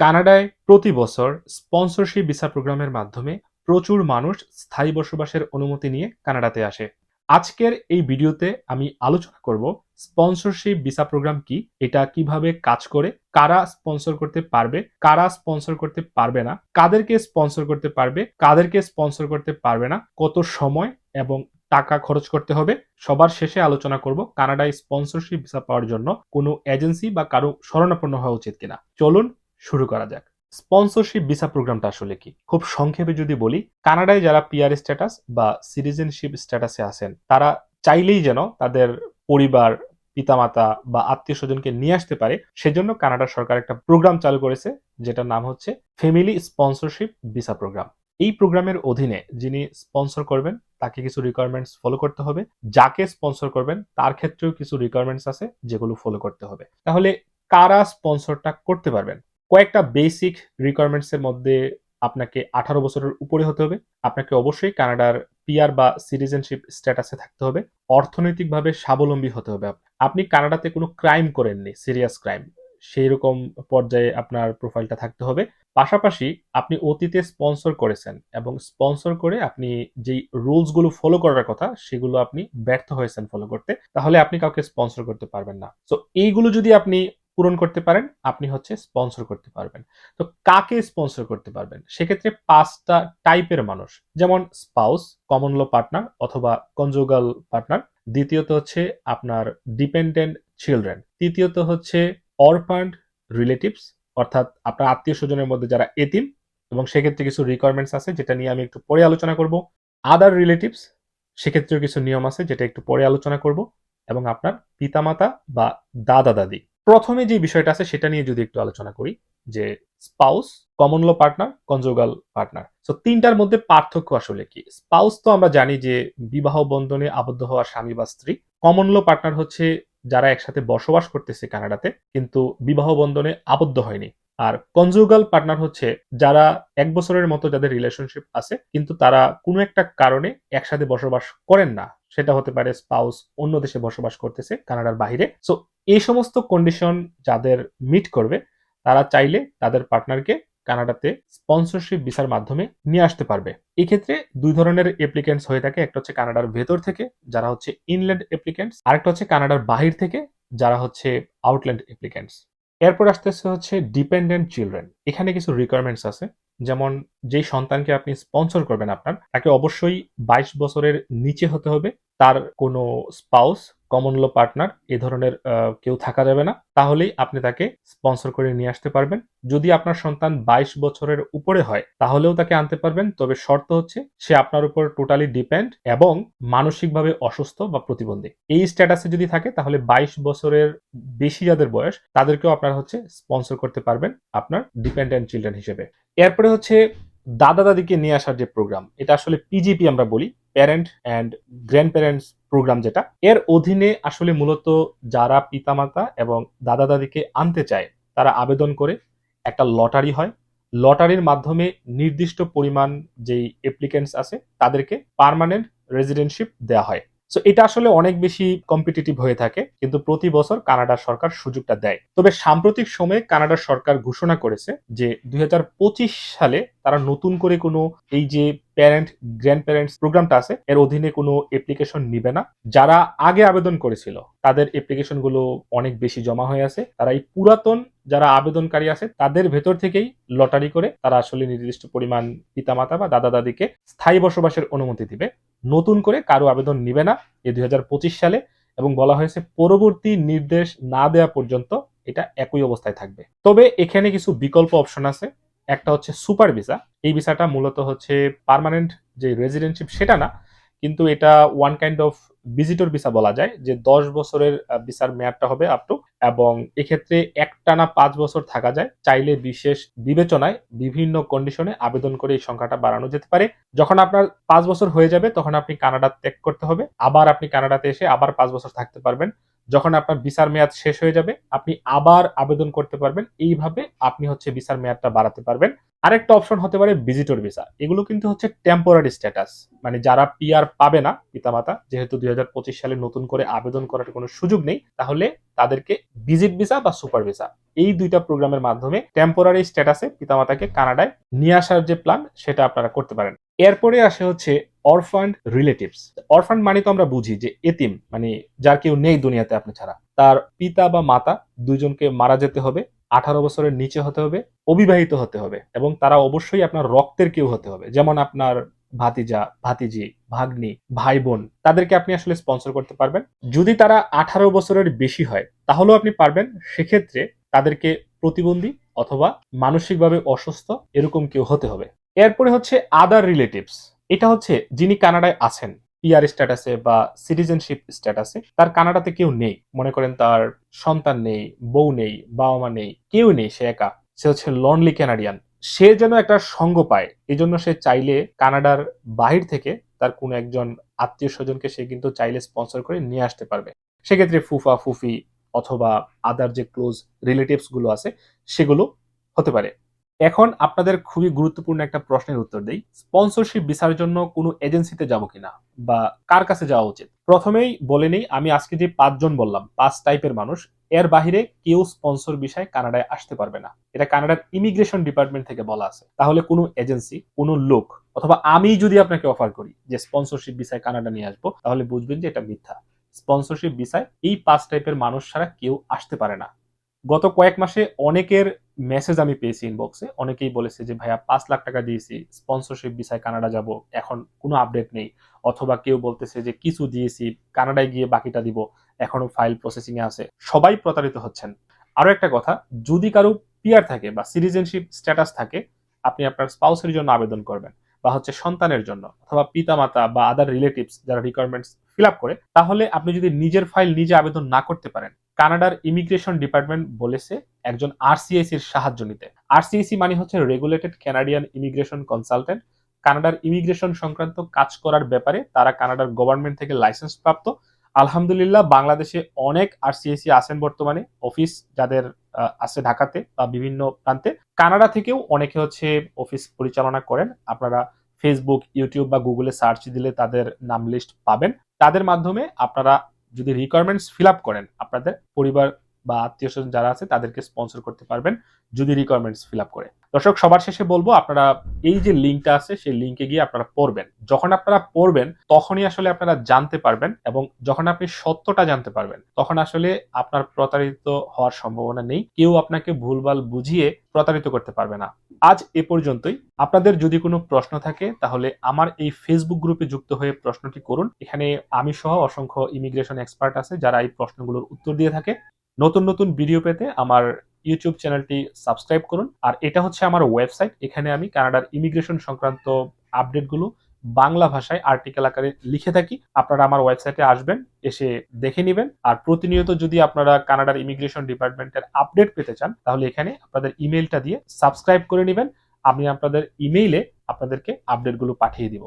কানাডায় প্রতি বছর স্পন্সরশিপ ভিসা প্রোগ্রামের মাধ্যমে প্রচুর মানুষ স্থায়ী বসবাসের অনুমতি নিয়ে কানাডাতে আসে। আজকের এই ভিডিওতে আমি আলোচনা করব স্পন্সরশিপ ভিসা প্রোগ্রাম কি, এটা কীভাবে কাজ করে, কারা স্পন্সর করতে পারবে, কারা স্পন্সর করতে পারবে না, কাদেরকে স্পন্সর করতে পারবে, কাদেরকে স্পন্সর করতে পারবে না, কত সময় এবং টাকা খরচ করতে হবে, সবার শেষে আলোচনা করব কানাডায় স্পন্সরশিপ ভিসা পাওয়ার জন্য কোনো এজেন্সি বা কারও শরণাপন্ন হওয়া উচিত কিনা। চলুন শুরু করা যাক। স্পন্সরশিপ ভিসা প্রোগ্রামটা আসলে কি? খুব সংক্ষেপে যদি বলি, কানাডায় যারা পিআর স্ট্যাটাস বা সিটিজেনশিপ স্ট্যাটাসে আছেন, তারা চাইলেই যেন তাদের পরিবার, পিতামাতা বা আত্মীয় স্বজনকে নিয়ে আসতে পারে। সেজন্য কানাডা সরকার একটা প্রোগ্রাম চালু করেছে, যেটার নাম হচ্ছে ফ্যামিলি স্পন্সরশিপ ভিসা প্রোগ্রাম এই প্রোগ্রামের অধীনে যিনি স্পন্সর করবেন, তাকে কিছু রিকোয়ারমেন্টস ফলো করতে হবে। যাকে স্পন্সর করবেন, তার ক্ষেত্রেও কিছু রিকোয়ারমেন্টস আছে, যেগুলো ফলো করতে হবে। তাহলে কারা স্পন্সরটা করতে পারবেন? কয়েকটা বেসিক রিকোয়ারমেন্টস এর মধ্যে আপনাকে আঠারো বছরের উপরে হতে হবে। আপনাকে অবশ্যই কানাডার পিআর বা সিটিজেনশিপ স্ট্যাটাসে থাকতে হবে। অর্থনৈতিকভাবে স্বাবলম্বী হতে হবে আপনি কানাডাতে কোনো ক্রাইম করেননি সিরিয়াস ক্রাইম সেই রকম পর্যায়ে আপনার প্রোফাইলটা থাকতে হবে। পাশাপাশি আপনি অতীতে স্পন্সর করেছেন এবং স্পন্সর করে আপনি যেই রুলসগুলো ফলো করার কথা, সেগুলো আপনি ব্যর্থ হয়েছেন ফলো করতে, তাহলে আপনি কাউকে স্পন্সর করতে পারবেন না। তো এইগুলো যদি আপনি পূরণ করতে পারেন, আপনি হচ্ছে স্পন্সর করতে পারবেন। তো কাকে স্পন্সর করতে পারবেন? সেক্ষেত্রে পাঁচটা টাইপের মানুষ, যেমন স্পাউস কমন ল পার্টনার অথবা কনজুগাল পার্টনার দ্বিতীয়ত হচ্ছে আপনার ডিপেন্ডেন্ট চিলড্রেন তৃতীয়ত হচ্ছে অরফান্ড রিলেটিভস অর্থাৎ আপনার আত্মীয় স্বজনের মধ্যে যারা এতিম এবং সেক্ষেত্রে কিছু রিকোয়ারমেন্টস আছে যেটা নিয়ে আমি একটু পরে আলোচনা করব। আদার রিলেটিভস সেক্ষেত্রেও কিছু নিয়ম আছে যেটা একটু পরে আলোচনা করব এবং আপনার পিতামাতা বা দাদা দাদি প্রথমে যে বিষয়টা আছে সেটা নিয়ে যদি একটু আলোচনা করি, যে spouse common law partner conjugal partner তো তিনটার মধ্যে পার্থক্য আসলে কি? স্পাউস তো আমরা জানি যে বিবাহ বন্ধনে আবদ্ধ হওয়া স্বামী বা স্ত্রী। কমন ল পার্টনার হচ্ছে যারা একসাথে বসবাস করতেছে কানাডাতে, কিন্তু বিবাহ বন্ধনে আবদ্ধ হয়নি। আর কনজুগাল পার্টনার হচ্ছে যারা এক বছরের মতো যাদের রিলেশনশিপ আছে, কিন্তু তারা কোনো একটা কারণে একসাথে বসবাস করেন না। সেটা হতে পারে স্পাউস অন্য দেশে বসবাস করতেছে, কানাডার বাহিরে। সো এই সমস্ত কন্ডিশন যাদের মিট করবে, তারা চাইলে তাদের পার্টনারকে কানাডাতে স্পন্সরশিপ ভিসার মাধ্যমে নিয়ে আসতে পারবে। এক্ষেত্রে দুই ধরনের অ্যাপ্লিকেন্টস হয়ে থাকে, একটা হচ্ছে কানাডার ভেতর থেকে, যারা হচ্ছে ইনল্যান্ড অ্যাপ্লিকেন্টস আরেকটা হচ্ছে কানাডার বাহির থেকে, যারা হচ্ছে আউটল্যান্ড অ্যাপ্লিকেন্টস এরপর আসতেছে হচ্ছে ডিপেন্ডেন্ট চিলড্রেন এখানে কিছু রিকোয়ারমেন্টস আছে। যেমন যেই সন্তানকে আপনি স্পন্সর করবেন আপনার, তাকে অবশ্যই বাইশ বছরের নিচে হতে হবে। তার কোনো স্পাউস কমন ল পার্টনার এ ধরনের কেউ থাকা যাবে না। তাহলেই আপনি তাকে স্পন্সর করে নিয়ে আসতে পারবেন। যদি আপনার সন্তান বাইশ বছরের উপরে হয়, তাহলেও তাকে আনতে পারবেন। তবে শর্ত হচ্ছে, সে আপনার উপর টোটালি ডিপেন্ড এবং মানসিকভাবে অসুস্থ বা প্রতিবন্ধী। এই স্ট্যাটাসে যদি থাকে, তাহলে বাইশ বছরের বেশি যাদের বয়স, তাদেরকেও আপনার হচ্ছে স্পন্সর করতে পারবেন আপনার ডিপেন্ডেন্ট চিলড্রেন হিসেবে। এরপরে হচ্ছে দাদা দাদিকে নিয়ে আসার যে প্রোগ্রাম এটা আসলে পিজিপি আমরা বলি parent and grandparents programme যেটা, এর অধীনে আসলে মূলত যারা পিতামাতা এবং দাদা দাদিকে আনতে চায়, তারা আবেদন করে একটা লটারি হয়। লটারির মাধ্যমে নির্দিষ্ট পরিমাণ যেই অ্যাপ্লিকেন্টস আছে, তাদেরকে পারমানেন্ট রেজিডেন্টশিপ দেওয়া হয়। সো এটা আসলে অনেক বেশি কম্পিটিটিভ হয়ে থাকে, কিন্তু প্রতি বছর কানাডা সরকার সুযোগটা দেয়। তবে সাম্প্রতিক সময়ে কানাডা সরকার ঘোষণা করেছে যে দুই হাজার পঁচিশ সালে তারা নতুন করে কোনো এই যে প্যারেন্ট গ্র্যান্ড প্যারেন্টস প্রোগ্রামটা আছে, এর অধীনে কোনো অ্যাপ্লিকেশন নিবে না। যারা আগে আবেদন করেছিল, তাদের অ্যাপ্লিকেশনগুলো অনেক বেশি জমা হয়ে আছে। তারা এই পুরাতন যারা আবেদনকারী আছে, তাদের ভেতর থেকেই লটারি করে তারা আসলে নির্দিষ্ট পরিমাণ পিতামাতা বা দাদা দাদিকে স্থায়ী বসবাসের অনুমতি দিবে। নতুন করে কারও আবেদন নিবে না এই দুই সালে এবং বলা হয়েছে পরবর্তী নির্দেশ না দেওয়া পর্যন্ত এটা একই অবস্থায় থাকবে। তবে এখানে কিছু বিকল্প অপশন আছে। একটা হচ্ছে সুপার ভিসা এই ভিসাটা মূলত হচ্ছে পারমানেন্ট যে রেজিডেন্টশিপ সেটা না, কিন্তু এটা one kind of visitor visa বলা যায়, যে দশ বছরের ভিসার মেয়াদটা হবে আপ টু এবং এক্ষেত্রে একটানা পাঁচ বছর থাকা যায়। চাইলে বিশেষ বিবেচনায় বিভিন্ন কন্ডিশনে আবেদন করে এই সংখ্যাটা বাড়ানো যেতে পারে। যখন আপনার পাঁচ বছর হয়ে যাবে, তখন আপনি কানাডা ত্যাগ করতে হবে। আবার আপনি কানাডাতে এসে আবার পাঁচ বছর থাকতে পারবেন। যখন আপনার ভিসার মেয়াদ শেষ হয়ে যাবে, আপনি আবার আবেদন করতে পারবেন। এইভাবে আপনি হচ্ছে ভিসার মেয়াদটা বাড়াতে পারবেন। আরেকটা অপশন হতে পারে ভিজিটর ভিসা এগুলো কিন্তু হচ্ছে টেম্পোরারি স্ট্যাটাস মানে যারা পিআর পাবে না, পিতামাতা, যেহেতু দুই হাজার পঁচিশ সালে নতুন করে আবেদন করার কোনো সুযোগ নেই, তাহলে তাদেরকে ভিজিট ভিসা বা সুপার ভিসা এই দুইটা প্রোগ্রামের মাধ্যমে টেম্পোরারি স্ট্যাটাসে পিতামাতাকে কানাডায় নিয়ে আসার যে প্ল্যান সেটা আপনারা করতে পারেন। এরপরে আসে হচ্ছে অরফান্ড রিলেটিভস অরফান্ড মানে তো আমরা বুঝি যে এতিম মানে যার কেউ নেই দুনিয়াতে আপনি ছাড়া। তার পিতা বা মাতা দুজনকে মারা যেতে হবে, আঠারো বছরের নিচে হতে হবে, অবিবাহিত হতে হবে, এবং তারা অবশ্যই আপনার রক্তের কেউ হতে হবে। যেমন আপনার ভাতিজা, ভাতিজি, ভাগ্নি ভাই বোন তাদেরকে আপনি আসলে স্পন্সর করতে পারবেন। যদি তারা আঠারো বছরের বেশি হয়, তাহলেও আপনি পারবেন, সেক্ষেত্রে তাদেরকে প্রতিবন্ধী অথবা মানসিকভাবে অসুস্থ এরকম কেউ হতে হবে। এরপরে হচ্ছে আদার রিলেটিভস এটা হচ্ছে যিনি কানাডায় আছেন। পিআর স্ট্যাটাসে বা সিটিজেনশিপ স্ট্যাটাসে তার কানাডাতে কেউ নেই। মনে করেন তার সন্তান নেই, বউ নেই, বাবা মা নেই, কেউ নেই, সে একা। সে হচ্ছে লনলি ক্যানাডিয়ান সে যেন একটা সঙ্গ পায়। এই জন্য সে চাইলে কানাডার বাহির থেকে তার কোনো একজন আত্মীয় স্বজনকে সে কিন্তু চাইলে স্পন্সর করে নিয়ে আসতে পারবে। সেক্ষেত্রে ফুফা, ফুফি অথবা আদার যে ক্লোজ রিলেটিভসগুলো আছে, সেগুলো হতে পারে। এখন আপনাদের খুবই গুরুত্বপূর্ণ একটা প্রশ্নের উত্তর দেই। স্পন্সরশিপ ভিসার জন্য কোনো এজেন্সিতে যাব কিনা বা কার কাছে যাওয়া উচিত? প্রথমেই বলে নেই, আমি আজকে যে পাঁচজন বললাম, পাঁচ টাইপের মানুষ, এর বাহিরে কেউ স্পন্সর বিষয়ে কানাডায় আসতে পারবে না। এটা কানাডার ইমিগ্রেশন ডিপার্টমেন্ট থেকে বলা আছে। তাহলে কোনো এজেন্সি, কোনো লোক, অথবা আমি যদি আপনাকে অফার করি যে স্পন্সরশিপ বিষয়ে কানাডা নিয়ে আসব, তাহলে বুঝবেন যে এটা মিথ্যা। স্পন্সরশিপ বিষয় এই পাঁচ টাইপের মানুষ ছাড়া কেউ আসতে পারে না। গত কয়েক মাসে অনেকের মেসেজ আমি পেয়েছি ইনবক্সে অনেকেই বলেছে যে, ভাইয়া, পাঁচ লাখ টাকা দিয়েছি স্পন্সরশিপ বিষয় কানাডা যাব, এখন কোনো আপডেট নেই। অথবা কেউ বলতেছে যে, কিছু দিয়েছি, কানাডায় গিয়ে বাকিটা দিব, এখনও ফাইল প্রসেসিং এ আছে। সবাই প্রতারিত হচ্ছেন। আরও একটা কথা, যদি কারও পিয়ার থাকে বা সিটিজেনশিপ স্ট্যাটাস থাকে, আপনি আপনার স্পাউসের জন্য আবেদন করবেন বা হচ্ছে সন্তানের জন্য অথবা পিতামাতা বা আদার রিলেটিভস যারা রিকোয়ারমেন্টস ফিল আপ করে, তাহলে আপনি যদি নিজের ফাইল নিজে আবেদন না করতে পারেন কানাডার ইমিগ্রেশন ডিপার্টমেন্ট বলেছে একজন আরসিআইসি এর সাহায্য নিতে। আরসিআইসি মানে হচ্ছে রেগুলেটেড কানাডিয়ান ইমিগ্রেশন কনসালটেন্ট। কানাডার ইমিগ্রেশন সংক্রান্ত কাজ করার ব্যাপারে তারা কানাডার গভর্নমেন্ট থেকে লাইসেন্স প্রাপ্ত। আলহামদুলিল্লাহ, বাংলাদেশে অনেক আরসিআইসি আছেন বর্তমানে, অফিস যাদের আছে ঢাকাতে বা বিভিন্ন প্রান্তে। কানাডা থেকেও অনেকে হচ্ছে অফিস পরিচালনা করেন। আপনারা ফেসবুক ইউটিউব বা গুগলে সার্চ দিলে তাদের নাম লিস্ট পাবেন। তাদের মাধ্যমে আপনারা যদি রিকোয়ারমেন্টস ফিল আপ করেন আপনাদের পরিবার বা আত্মীয় স্বজন যারা আছে, তাদেরকে স্পন্সর করতে পারবেন যদি রিকোয়ারমেন্টস ফিল আপ করে। দর্শক, সবার শেষে বলব, আপনারা এই যে লিঙ্কটা আছে, সেই লিঙ্কে গিয়ে আপনারা পড়বেন। যখন আপনারা পড়বেন, তখনই আসলে আপনারা জানতে পারবেন এবং যখন আপনি সত্যটা জানতে পারবেন, তখন আসলে আপনার প্রতারিত হওয়ার সম্ভাবনা নেই। কেউ আপনাকে ভুলভাল বুঝিয়ে প্রতারিত করতে পারবে না। আজ এ পর্যন্তই। আপনাদের যদি কোনো প্রশ্ন থাকে, তাহলে আমার এই ফেসবুক গ্রুপে যুক্ত হয়ে প্রশ্নটি করুন। এখানে আমি সহ অসংখ্য ইমিগ্রেশন এক্সপার্ট আছে, যারা এই প্রশ্নগুলোর উত্তর দিয়ে থাকে। নতুন নতুন ভিডিও পেতে আমার ইউটিউব চ্যানেলটি সাবস্ক্রাইব করুন। আর এটা হচ্ছে আমার ওয়েবসাইট এখানে আমি কানাডার ইমিগ্রেশন সংক্রান্ত আপডেটগুলো বাংলা ভাষায় আর্টিকেল আকারে লিখে থাকি। আপনারা আমার ওয়েবসাইটে আসবেন, এসে দেখে নেবেন। আর প্রতিনিয়ত যদি আপনারা কানাডার ইমিগ্রেশন ডিপার্টমেন্টের আপডেট পেতে চান, তাহলে এখানে আপনাদের ইমেলটা দিয়ে সাবস্ক্রাইব করে নেবেন। আমি আপনাদের ইমেইলে আপনাদেরকে আপডেটগুলো পাঠিয়ে দিব।